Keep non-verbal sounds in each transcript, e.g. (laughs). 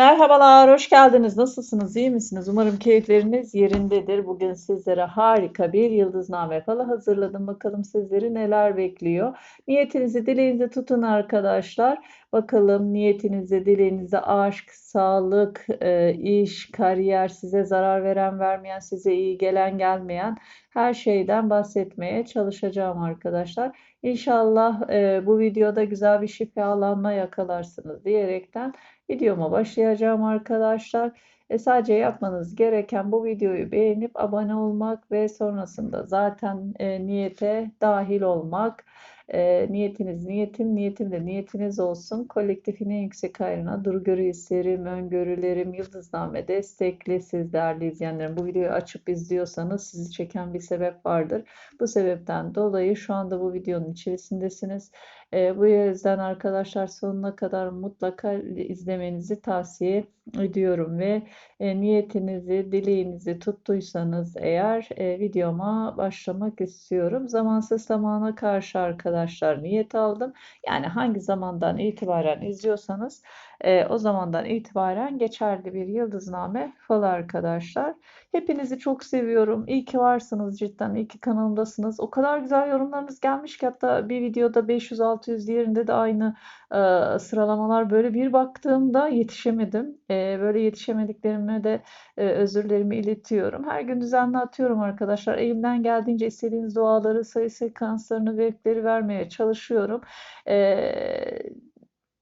Merhabalar, hoş geldiniz. Nasılsınız, iyi misiniz? Umarım keyifleriniz yerindedir. Bugün sizlere harika bir yıldızname falı hazırladım. Bakalım sizleri neler bekliyor. Niyetinizi, dileğinizi tutun arkadaşlar. Bakalım niyetinize, dileğinize aşk, sağlık, e, iş, kariyer, size zarar veren, vermeyen, size iyi gelen, gelmeyen her şeyden bahsetmeye çalışacağım arkadaşlar. İnşallah e, bu videoda güzel bir şifalanma yakalarsınız diyerekten videoma başlayacağım arkadaşlar. E, sadece yapmanız gereken bu videoyu beğenip abone olmak ve sonrasında zaten e, niyete dahil olmak. E, niyetiniz niyetim, niyetim de niyetiniz olsun. Kolektifin en yüksek hayrına durgörü hislerim, öngörülerim, yıldızname destekli siz değerli izleyenlerim. Bu videoyu açıp izliyorsanız sizi çeken bir sebep vardır. Bu sebepten dolayı şu anda bu videonun içerisindesiniz. E, bu yüzden arkadaşlar sonuna kadar mutlaka izlemenizi tavsiye ediyorum ve e, niyetinizi, dileğinizi tuttuysanız eğer e, videoma başlamak istiyorum. Zamansız zamana karşı arkadaşlar niyet aldım. Yani hangi zamandan itibaren izliyorsanız e, o zamandan itibaren geçerli bir yıldızname falı arkadaşlar. Hepinizi çok seviyorum. İyi ki varsınız cidden. İyi ki kanalımdasınız. O kadar güzel yorumlarınız gelmiş ki hatta bir videoda 500-600 diğerinde de aynı e, sıralamalar. Böyle bir baktığımda yetişemedim. E, böyle yetişemediklerime de e, özürlerimi iletiyorum. Her gün düzenli atıyorum arkadaşlar. Elimden geldiğince istediğiniz duaları, sayı sekanslarını, vekleri vermeye çalışıyorum. E,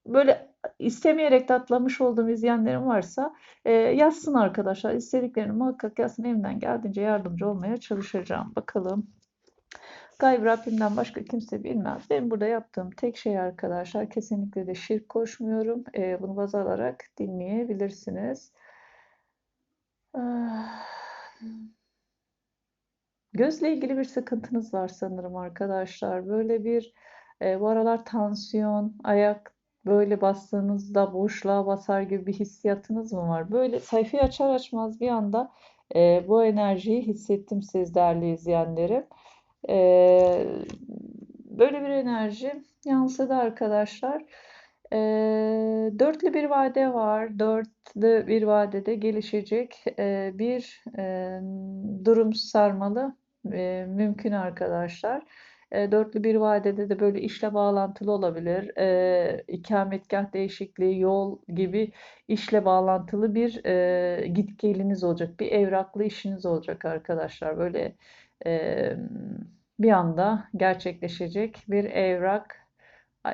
böyle istemeyerek de atlamış olduğum izleyenlerim varsa e, yazsın arkadaşlar. İstediklerini muhakkak yazsın. Elimden geldiğince yardımcı olmaya çalışacağım. Bakalım. Gayb Rabbimden başka kimse bilmez. Benim burada yaptığım tek şey arkadaşlar kesinlikle de şirk koşmuyorum. E, bunu baz alarak dinleyebilirsiniz. Ah. Gözle ilgili bir sıkıntınız var sanırım arkadaşlar. Böyle bir e, bu aralar tansiyon, ayak böyle bastığınızda boşluğa basar gibi bir hissiyatınız mı var? Böyle sayfayı açar açmaz bir anda e, bu enerjiyi hissettim siz değerli izleyenlerim. E, böyle bir enerji yansıdı arkadaşlar. E, dörtlü bir vade var. Dörtlü bir vadede gelişecek e, bir e, durum sarmalı e, mümkün arkadaşlar. E, dörtlü bir vadede de böyle işle bağlantılı olabilir. E, ikametgah değişikliği, yol gibi işle bağlantılı bir e, git olacak. Bir evraklı işiniz olacak arkadaşlar. Böyle e, bir anda gerçekleşecek bir evrak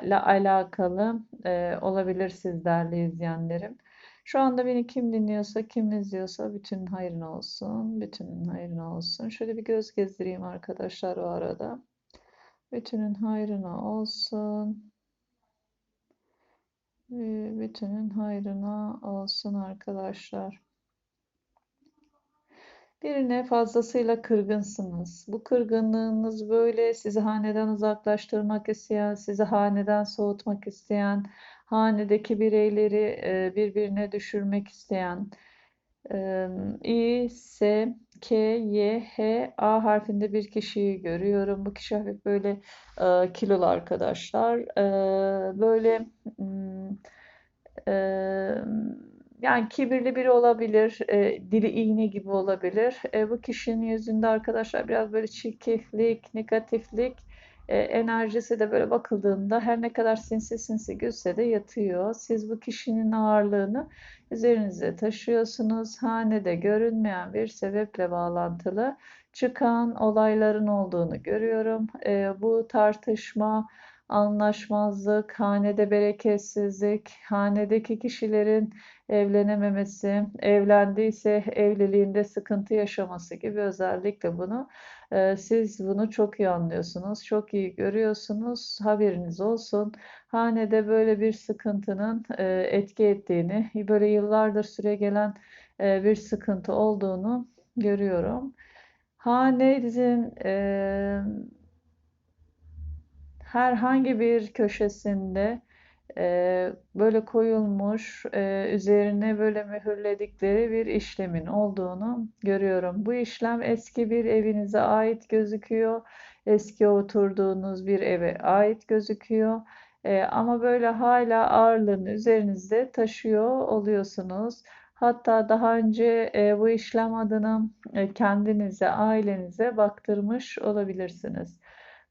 ile alakalı e, olabilir siz değerli izleyenlerim. Şu anda beni kim dinliyorsa, kim izliyorsa bütün hayrına olsun. Bütünün hayrına olsun. Şöyle bir göz gezdireyim arkadaşlar o arada. Bütünün hayrına olsun. Bütünün hayrına olsun arkadaşlar. Birine fazlasıyla kırgınsınız. Bu kırgınlığınız böyle sizi haneden uzaklaştırmak isteyen, sizi haneden soğutmak isteyen, hanedeki bireyleri birbirine düşürmek isteyen, İ, S, K, Y, H, A harfinde bir kişiyi görüyorum. Bu kişi hafif böyle e, kilolu arkadaşlar. E, böyle e, yani kibirli biri olabilir. E, dili iğne gibi olabilir. E, bu kişinin yüzünde arkadaşlar biraz böyle çirkeflik, negatiflik e, enerjisi de böyle bakıldığında her ne kadar sinsi sinsi gülse de yatıyor. Siz bu kişinin ağırlığını üzerinize taşıyorsunuz. Hanede görünmeyen bir sebeple bağlantılı çıkan olayların olduğunu görüyorum. E, bu tartışma, anlaşmazlık, hanede bereketsizlik, hanedeki kişilerin evlenememesi, evlendiyse evliliğinde sıkıntı yaşaması gibi özellikle bunu e, siz bunu çok iyi anlıyorsunuz, çok iyi görüyorsunuz. Haberiniz olsun. Hanede böyle bir sıkıntının e, etki ettiğini, böyle yıllardır süre gelen e, bir sıkıntı olduğunu görüyorum. Hanenizin e, herhangi bir köşesinde e, böyle koyulmuş, e, üzerine böyle mühürledikleri bir işlemin olduğunu görüyorum. Bu işlem eski bir evinize ait gözüküyor. Eski oturduğunuz bir eve ait gözüküyor. E, ama böyle hala ağırlığını üzerinizde taşıyor oluyorsunuz. Hatta daha önce e, bu işlem adına e, kendinize, ailenize baktırmış olabilirsiniz.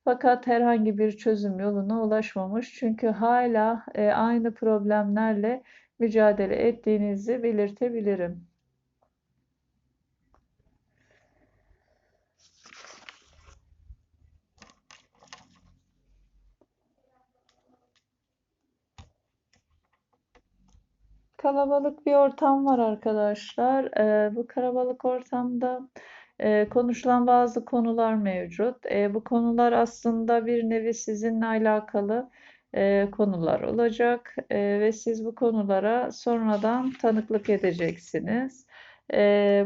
Fakat herhangi bir çözüm yoluna ulaşmamış. Çünkü hala e, aynı problemlerle mücadele ettiğinizi belirtebilirim. Kalabalık bir ortam var arkadaşlar. Ee, bu kalabalık ortamda e, konuşulan bazı konular mevcut. E, bu konular aslında bir nevi sizinle alakalı e, konular olacak E, ve siz bu konulara sonradan tanıklık edeceksiniz.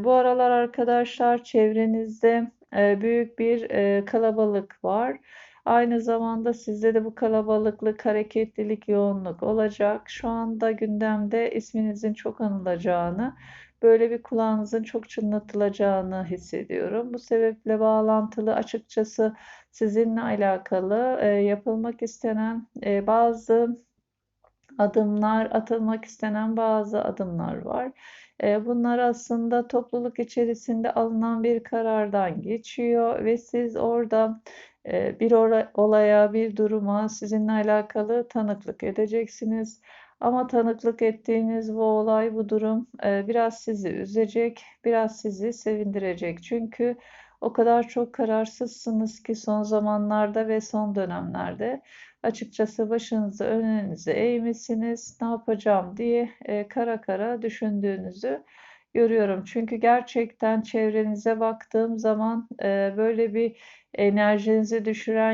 Bu aralar arkadaşlar çevrenizde e, büyük bir e, kalabalık var. Aynı zamanda sizde de bu kalabalıklık, hareketlilik, yoğunluk olacak. Şu anda gündemde isminizin çok anılacağını, böyle bir kulağınızın çok çınlatılacağını hissediyorum. Bu sebeple bağlantılı açıkçası sizinle alakalı e, yapılmak istenen e, bazı adımlar, atılmak istenen bazı adımlar var. E, bunlar aslında topluluk içerisinde alınan bir karardan geçiyor ve siz orada e, bir olaya, bir duruma sizinle alakalı tanıklık edeceksiniz. Ama tanıklık ettiğiniz bu olay, bu durum e, biraz sizi üzecek, biraz sizi sevindirecek. Çünkü o kadar çok kararsızsınız ki son zamanlarda ve son dönemlerde açıkçası başınızı önünüze eğmişsiniz, ne yapacağım diye e, kara kara düşündüğünüzü görüyorum. Çünkü gerçekten çevrenize baktığım zaman e, böyle bir enerjinizi düşüren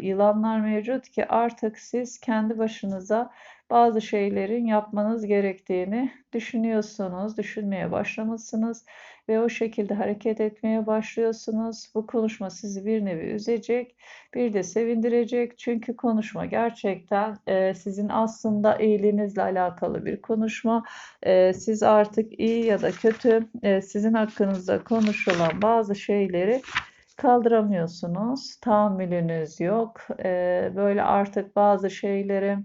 yılanlar mevcut ki artık siz kendi başınıza bazı şeylerin yapmanız gerektiğini düşünüyorsunuz, düşünmeye başlamışsınız ve o şekilde hareket etmeye başlıyorsunuz. Bu konuşma sizi bir nevi üzecek, bir de sevindirecek. Çünkü konuşma gerçekten e, sizin aslında iyiliğinizle alakalı bir konuşma. E, siz artık iyi ya da kötü e, sizin hakkınızda konuşulan bazı şeyleri kaldıramıyorsunuz. Tahammülünüz yok. E, böyle artık bazı şeyleri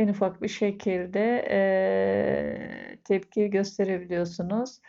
en ufak bir şekilde e, tepki gösterebiliyorsunuz.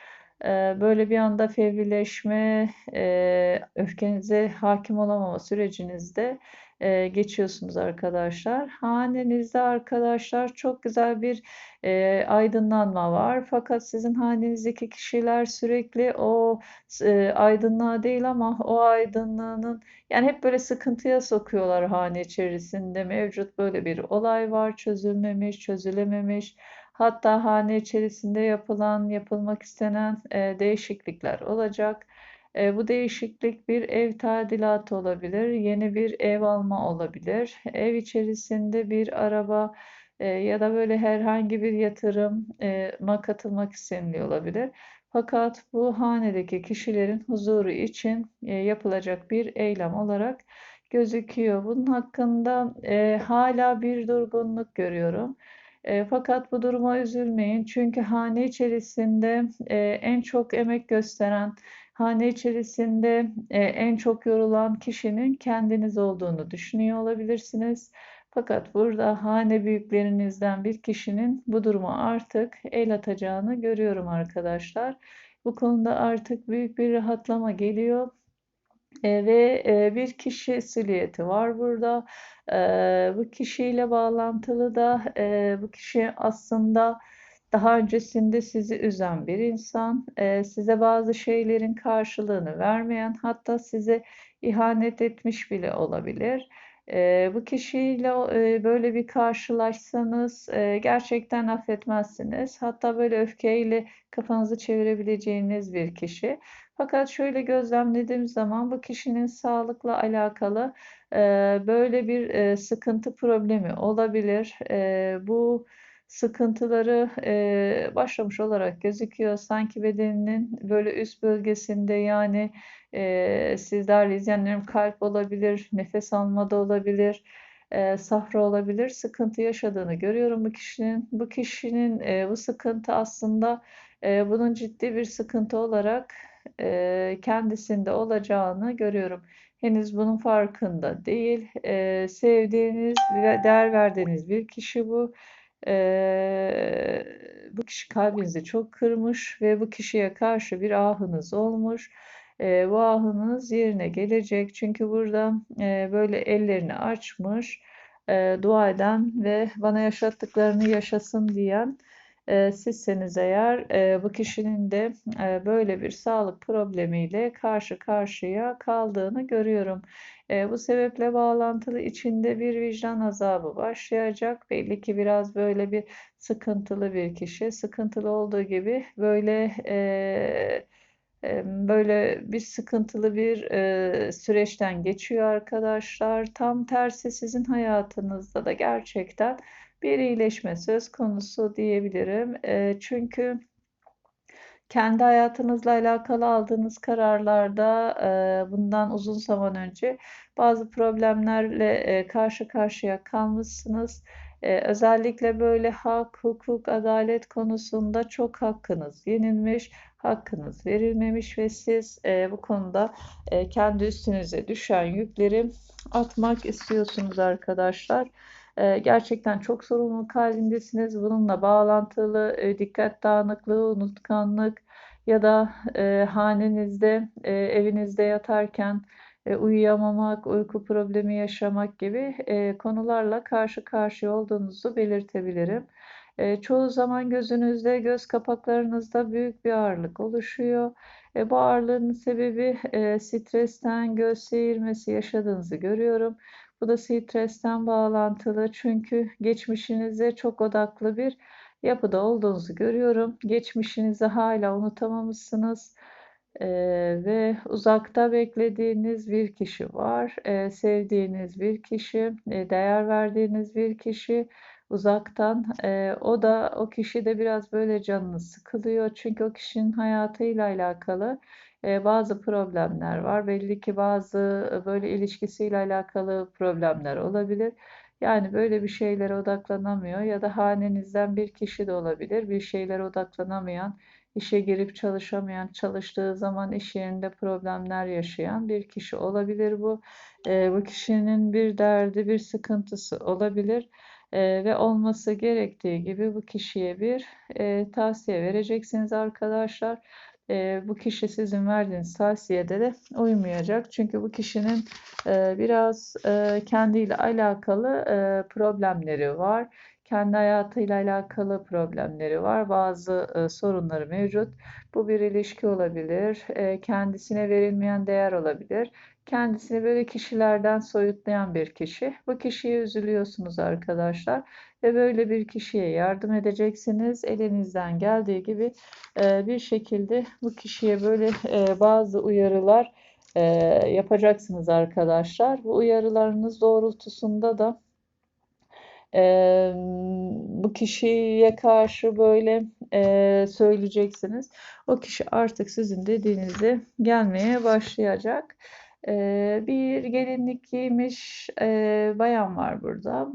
E, böyle bir anda fevrileşme, e, öfkenize hakim olamama sürecinizde e, geçiyorsunuz arkadaşlar. Hanenizde arkadaşlar çok güzel bir e, aydınlanma var. Fakat sizin hanenizdeki kişiler sürekli o e, aydınlığa değil ama o aydınlığının yani hep böyle sıkıntıya sokuyorlar hane içerisinde. Mevcut böyle bir olay var. Çözülmemiş, çözülememiş. Hatta hane içerisinde yapılan, yapılmak istenen e, değişiklikler olacak. E, bu değişiklik bir ev tadilatı olabilir, yeni bir ev alma olabilir, ev içerisinde bir araba e, ya da böyle herhangi bir yatırıma katılmak isteniliyor olabilir. Fakat bu hanedeki kişilerin huzuru için e, yapılacak bir eylem olarak gözüküyor. Bunun hakkında e, hala bir durgunluk görüyorum. E, fakat bu duruma üzülmeyin. Çünkü hane içerisinde e, en çok emek gösteren, hane içerisinde e, en çok yorulan kişinin kendiniz olduğunu düşünüyor olabilirsiniz. Fakat burada hane büyüklerinizden bir kişinin bu duruma artık el atacağını görüyorum arkadaşlar. Bu konuda artık büyük bir rahatlama geliyor. E, ve e, bir kişi silüeti var burada. E, bu kişiyle bağlantılı da e, bu kişi aslında daha öncesinde sizi üzen bir insan, e, size bazı şeylerin karşılığını vermeyen, hatta size ihanet etmiş bile olabilir. E, bu kişiyle e, böyle bir karşılaşsanız gerçekten affetmezsiniz. Hatta böyle öfkeyle kafanızı çevirebileceğiniz bir kişi. Fakat şöyle gözlemlediğim zaman bu kişinin sağlıkla alakalı böyle bir sıkıntı problemi olabilir. Bu sıkıntıları e, başlamış olarak gözüküyor. Sanki bedeninin böyle üst bölgesinde yani e, sizlerle izleyenlerim kalp olabilir, nefes almada olabilir, e, safra olabilir. Sıkıntı yaşadığını görüyorum bu kişinin. Bu kişinin e, bu sıkıntı aslında e, bunun ciddi bir sıkıntı olarak e, kendisinde olacağını görüyorum. henüz bunun farkında değil. E, sevdiğiniz ve değer verdiğiniz bir kişi bu. E, bu kişi kalbinizi çok kırmış ve bu kişiye karşı bir ahınız olmuş. E, bu ahınız yerine gelecek. Çünkü burada e, böyle ellerini açmış, e, dua eden ve bana yaşattıklarını yaşasın diyen e, sizseniz eğer e, bu kişinin de e, böyle bir sağlık problemiyle karşı karşıya kaldığını görüyorum. E, bu sebeple bağlantılı içinde bir vicdan azabı başlayacak. Belli ki biraz böyle bir sıkıntılı bir kişi. Sıkıntılı olduğu gibi böyle e, böyle bir sıkıntılı bir e, süreçten geçiyor arkadaşlar. Tam tersi sizin hayatınızda da gerçekten bir iyileşme söz konusu diyebilirim. E, çünkü kendi hayatınızla alakalı aldığınız kararlarda e, bundan uzun zaman önce bazı problemlerle e, karşı karşıya kalmışsınız. E, özellikle böyle hak, hukuk, adalet konusunda çok hakkınız yenilmiş, hakkınız verilmemiş ve siz e, bu konuda e, kendi üstünüze düşen yükleri atmak istiyorsunuz arkadaşlar. E, gerçekten çok sorumluluk halindesiniz. Bununla bağlantılı e, dikkat dağınıklığı, unutkanlık ya da e, hanenizde, e, evinizde yatarken e, uyuyamamak, uyku problemi yaşamak gibi e, konularla karşı karşıya olduğunuzu belirtebilirim. E, çoğu zaman gözünüzde, göz kapaklarınızda büyük bir ağırlık oluşuyor. E, bu ağırlığın sebebi e, stresten göz seyirmesi yaşadığınızı görüyorum. Bu da stresten bağlantılı çünkü geçmişinize çok odaklı bir yapıda olduğunuzu görüyorum. Geçmişinizi hala unutamamışsınız. Ee, ve uzakta beklediğiniz bir kişi var, ee, sevdiğiniz bir kişi, e, değer verdiğiniz bir kişi uzaktan. E, o da o kişi de biraz böyle canını sıkılıyor çünkü o kişinin hayatıyla alakalı bazı problemler var. Belli ki bazı böyle ilişkisiyle alakalı problemler olabilir. Yani böyle bir şeylere odaklanamıyor ya da hanenizden bir kişi de olabilir. Bir şeylere odaklanamayan, işe girip çalışamayan, çalıştığı zaman iş yerinde problemler yaşayan bir kişi olabilir bu. E, bu kişinin bir derdi, bir sıkıntısı olabilir. E, ve olması gerektiği gibi bu kişiye bir e, tavsiye vereceksiniz arkadaşlar e, bu kişi sizin verdiğiniz tavsiyede de uymayacak. Çünkü bu kişinin e, biraz e, kendiyle alakalı e, problemleri var. Kendi hayatıyla alakalı problemleri var. Bazı e, sorunları mevcut. Bu bir ilişki olabilir. E, kendisine verilmeyen değer olabilir. Kendisini böyle kişilerden soyutlayan bir kişi. Bu kişiye üzülüyorsunuz arkadaşlar ve böyle bir kişiye yardım edeceksiniz. Elinizden geldiği gibi e, bir şekilde bu kişiye böyle e, bazı uyarılar e, yapacaksınız arkadaşlar. Bu uyarılarınız doğrultusunda da bu kişiye karşı böyle söyleyeceksiniz. O kişi artık sizin dediğinizde gelmeye başlayacak. Bir gelinlik giymiş bayan var burada.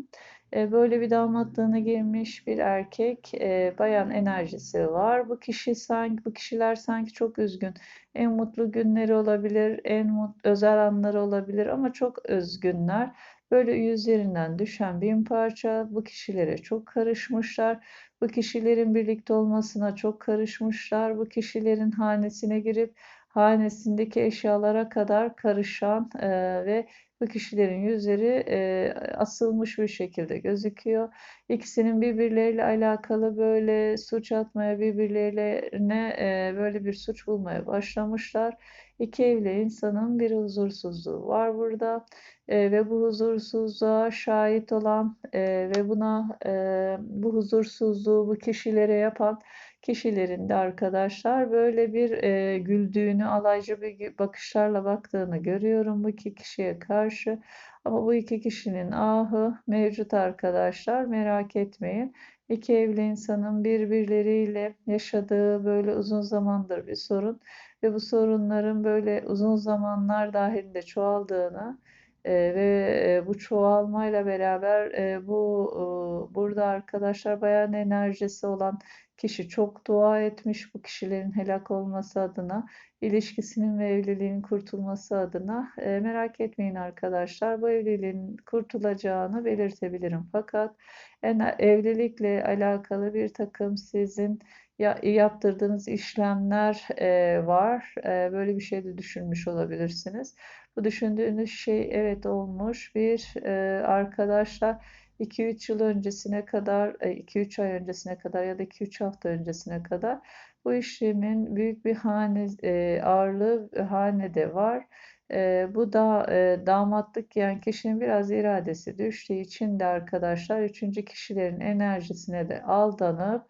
E, böyle bir damatlığına girmiş bir erkek, e, bayan enerjisi var. Bu kişi sanki, bu kişiler sanki çok üzgün. En mutlu günleri olabilir, en mut, özel anları olabilir ama çok özgünler. Böyle yüzlerinden düşen bin parça bu kişilere çok karışmışlar. Bu kişilerin birlikte olmasına çok karışmışlar. Bu kişilerin hanesine girip hanesindeki eşyalara kadar karışan e, ve bu kişilerin yüzleri e, asılmış bir şekilde gözüküyor. İkisinin birbirleriyle alakalı böyle suç atmaya, birbirlerine e, böyle bir suç bulmaya başlamışlar. İki evli insanın bir huzursuzluğu var burada e, ve bu huzursuzluğa şahit olan e, ve buna e, bu huzursuzluğu bu kişilere yapan kişilerin de arkadaşlar böyle bir e, güldüğünü, alaycı bir bakışlarla baktığını görüyorum bu iki kişiye karşı. Ama bu iki kişinin ahı mevcut arkadaşlar merak etmeyin. İki evli insanın birbirleriyle yaşadığı böyle uzun zamandır bir sorun ve bu sorunların böyle uzun zamanlar dahilinde çoğaldığını e, ve bu çoğalmayla beraber e, bu e, burada arkadaşlar bayan enerjisi olan Kişi çok dua etmiş bu kişilerin helak olması adına, ilişkisinin ve evliliğinin kurtulması adına. E, merak etmeyin arkadaşlar, bu evliliğin kurtulacağını belirtebilirim. Fakat en, evlilikle alakalı bir takım sizin ya, yaptırdığınız işlemler e, var. E, böyle bir şey de düşünmüş olabilirsiniz. Bu düşündüğünüz şey evet olmuş. Bir e, arkadaşlar 2-3 yıl öncesine kadar, 2-3 ay öncesine kadar ya da 2-3 hafta öncesine kadar bu işlemin büyük bir hane ağırlığı hanede var. bu da damatlık yani kişinin biraz iradesi düştüğü için de arkadaşlar üçüncü kişilerin enerjisine de aldanıp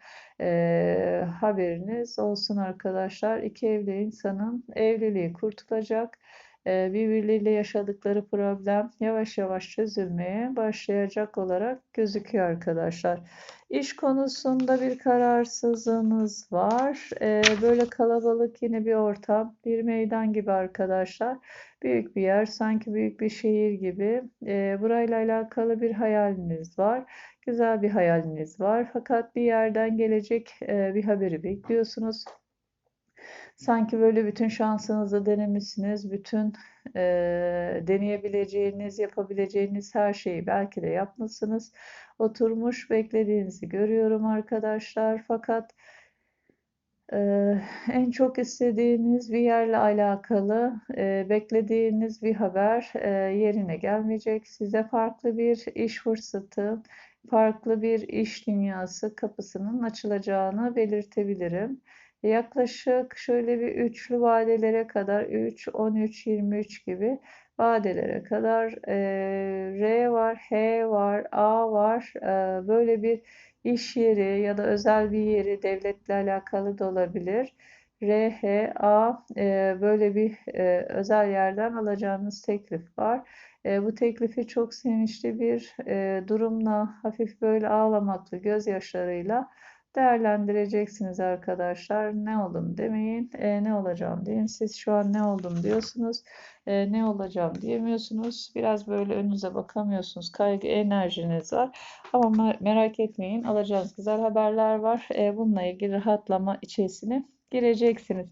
haberiniz olsun arkadaşlar. İki evli insanın evliliği kurtulacak. Ee, birbirleriyle yaşadıkları problem yavaş yavaş çözülmeye başlayacak olarak gözüküyor arkadaşlar. İş konusunda bir kararsızlığınız var. Ee, böyle kalabalık yine bir ortam, bir meydan gibi arkadaşlar. Büyük bir yer, sanki büyük bir şehir gibi. Ee, burayla alakalı bir hayaliniz var. Güzel bir hayaliniz var. Fakat bir yerden gelecek e, bir haberi bekliyorsunuz. Sanki böyle bütün şansınızı denemişsiniz, bütün e, deneyebileceğiniz, yapabileceğiniz her şeyi belki de yapmışsınız. Oturmuş beklediğinizi görüyorum arkadaşlar. Fakat e, en çok istediğiniz bir yerle alakalı e, beklediğiniz bir haber e, yerine gelmeyecek. Size farklı bir iş fırsatı, farklı bir iş dünyası kapısının açılacağını belirtebilirim. Yaklaşık şöyle bir üçlü vadelere kadar 3, 13, 23 gibi vadelere kadar e, R var, H var, A var. E, böyle bir iş yeri ya da özel bir yeri devletle alakalı da olabilir. R, H, A e, böyle bir e, özel yerden alacağınız teklif var. E, bu teklifi çok sevinçli bir e, durumla, hafif böyle ağlamaklı gözyaşlarıyla değerlendireceksiniz arkadaşlar. Ne oldum demeyin, e, ne olacağım deyin. Siz şu an ne oldum diyorsunuz, e, ne olacağım diyemiyorsunuz. Biraz böyle önünüze bakamıyorsunuz. Kaygı enerjiniz var. Ama merak etmeyin, alacağınız güzel haberler var. E, bununla ilgili rahatlama içerisine gireceksiniz.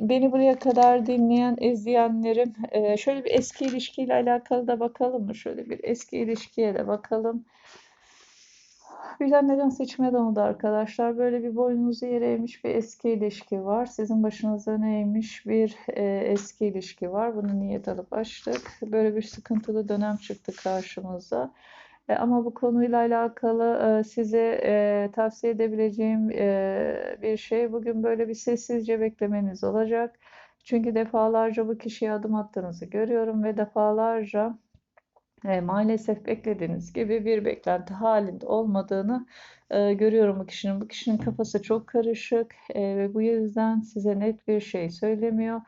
Beni buraya kadar dinleyen, izleyenlerim e, şöyle bir eski ilişkiyle alakalı da bakalım mı? Şöyle bir eski ilişkiye de bakalım. (laughs) Birden neden seçime damadı arkadaşlar. Böyle bir boynunuzu yere eğmiş bir eski ilişki var. Sizin başınıza neymiş bir e, eski ilişki var. Bunu niyet alıp açtık. Böyle bir sıkıntılı dönem çıktı karşımıza. E, ama bu konuyla alakalı e, size e, tavsiye edebileceğim e, bir şey bugün böyle bir sessizce beklemeniz olacak. Çünkü defalarca bu kişiye adım attığınızı görüyorum ve defalarca e, maalesef beklediğiniz gibi bir beklenti halinde olmadığını e, görüyorum bu kişinin. Bu kişinin kafası çok karışık e, ve bu yüzden size net bir şey söylemiyor.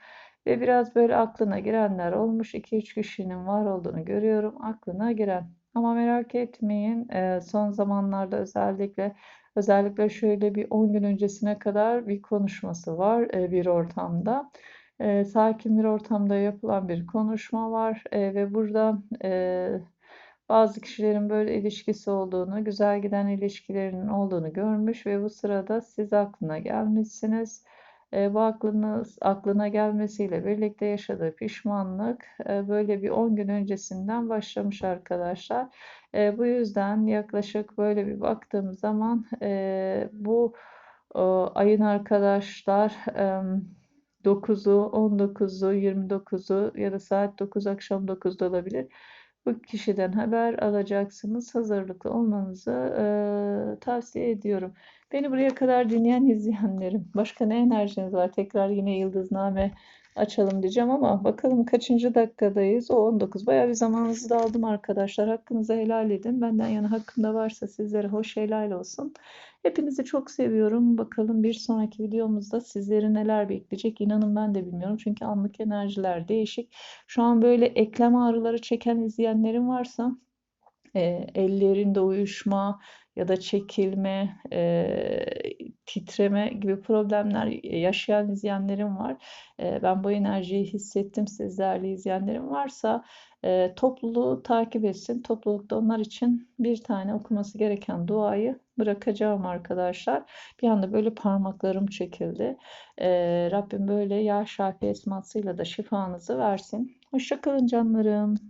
Ve biraz böyle aklına girenler olmuş. 2-3 kişinin var olduğunu görüyorum. Aklına giren. Ama merak etmeyin. E, son zamanlarda özellikle özellikle şöyle bir 10 gün öncesine kadar bir konuşması var e, bir ortamda e, sakin bir ortamda yapılan bir konuşma var e, ve burada e, bazı kişilerin böyle ilişkisi olduğunu, güzel giden ilişkilerinin olduğunu görmüş ve bu sırada siz aklına gelmişsiniz. E, bu aklınız aklına gelmesiyle birlikte yaşadığı pişmanlık e, böyle bir 10 gün öncesinden başlamış arkadaşlar. E, bu yüzden yaklaşık böyle bir baktığım zaman e, bu o, ayın arkadaşlar e, 9'u, 19'u, 29'u ya da saat 9 akşam 9'da olabilir. Bu kişiden haber alacaksınız. Hazırlıklı olmanızı e, tavsiye ediyorum. Beni buraya kadar dinleyen izleyenlerim. Başka ne enerjiniz var? Tekrar yine yıldızname açalım diyeceğim ama bakalım kaçıncı dakikadayız? O 19. Bayağı bir zamanınızı da aldım arkadaşlar. Hakkınızı helal edin. Benden yana hakkında varsa sizlere hoş helal olsun. Hepinizi çok seviyorum. Bakalım bir sonraki videomuzda sizleri neler bekleyecek inanın ben de bilmiyorum. Çünkü anlık enerjiler değişik. Şu an böyle eklem ağrıları çeken izleyenlerim varsa e, ellerinde uyuşma ya da çekilme, e, titreme gibi problemler yaşayan izleyenlerim var. E, ben bu enerjiyi hissettim. Siz izleyenlerim varsa e, topluluğu takip etsin. Toplulukta onlar için bir tane okuması gereken duayı bırakacağım arkadaşlar. Bir anda böyle parmaklarım çekildi. E, Rabbim böyle ya şafi esmasıyla da şifanızı versin. Hoşçakalın canlarım.